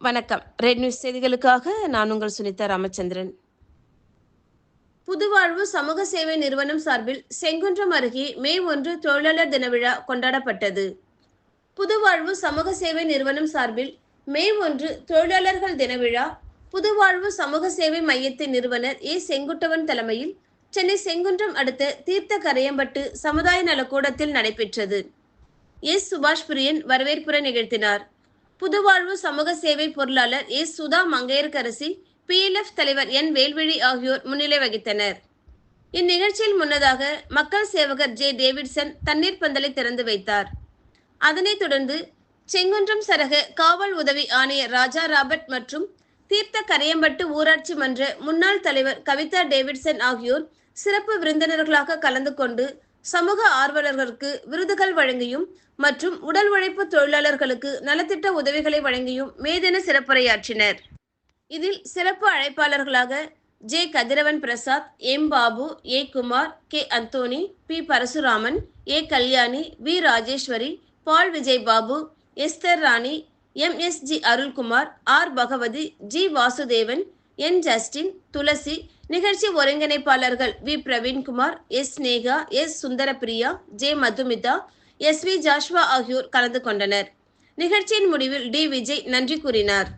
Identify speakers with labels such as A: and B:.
A: வணக்கம். Red news செய்திகளுக்காக நான் உங்கள் சுனிதா ராமச்சந்திரன். புதுவாழ்வு சமூக சேவை நிறுவனம் சார்பில் செங்குன்றம் அருகே மே ஒன்று தொழிலாளர் தின விழா கொண்டாடப்பட்டது. புதுவாழ்வு சமூக சேவை நிறுவனம் சார்பில் மே ஒன்று தொழிலாளர்கள் தின விழா புதுவாழ்வு சமூக சேவை மையத்தின் நிறுவனர் ஏ. செங்குட்டவன் தலைமையில் சென்னை செங்குன்றம் அடுத்த தீர்த்த கரையம்பட்டு சமுதாய நலக்கூடத்தில் நடைபெற்றது. எஸ். சுபாஷ் பிரியன் வரவேற்புரை நிகழ்த்தினார். புதுவாழ்வு சமூக சேவை பொருளாளர் எஸ் சுதா மங்கையர்கரசி பிஎல்எஃப் தலைவர் என். வேல்விழி ஆகியோர் முன்னிலை வகித்தனர். இந்நிகழ்ச்சியில் முன்னதாக மக்கள் சேவகர் ஜே. டேவிட்சன் தண்ணீர் பந்தலை திறந்து வைத்தார். அதனைத் தொடர்ந்து செங்குன்றம் சரக காவல் உதவி ஆணையர் ராஜா ராபர்ட் மற்றும் தீர்த்த கரையம்பட்டு ஊராட்சி மன்ற முன்னாள் தலைவர் கவிதா டேவிட்சன் ஆகியோர் சிறப்பு விருந்தினர்களாக கலந்து கொண்டு சமூக ஆர்வலர்களுக்கு விருதுகள் வழங்கியும் மற்றும் உடல் உழைப்பு தொழிலாளர்களுக்கு நலத்திட்ட உதவிகளை வழங்கியும் மேதென சிறப்புரையாற்றினர். இதில் சிறப்பு அழைப்பாளர்களாக J. Kathiravan Prasad M. Babu A. Kumar K. Anthony P. Parasuraman A. Kalyani V. Rajeswari Paul Vijay Babu Esther Rani M. S. G. Arulkumar R. Bhagavathi G. Vasudevan N. Justin Thulasi நிகழ்ச்சி ஒருங்கிணைப்பாளர்கள் V. Praveenkumar S. Sneha S. Sundarapriya J. Madhumitha S. V. Joshua ஆகியோர் கலந்து கொண்டனர். நிகழ்ச்சியின் முடிவில் D. Vijay நன்றி கூறினார்.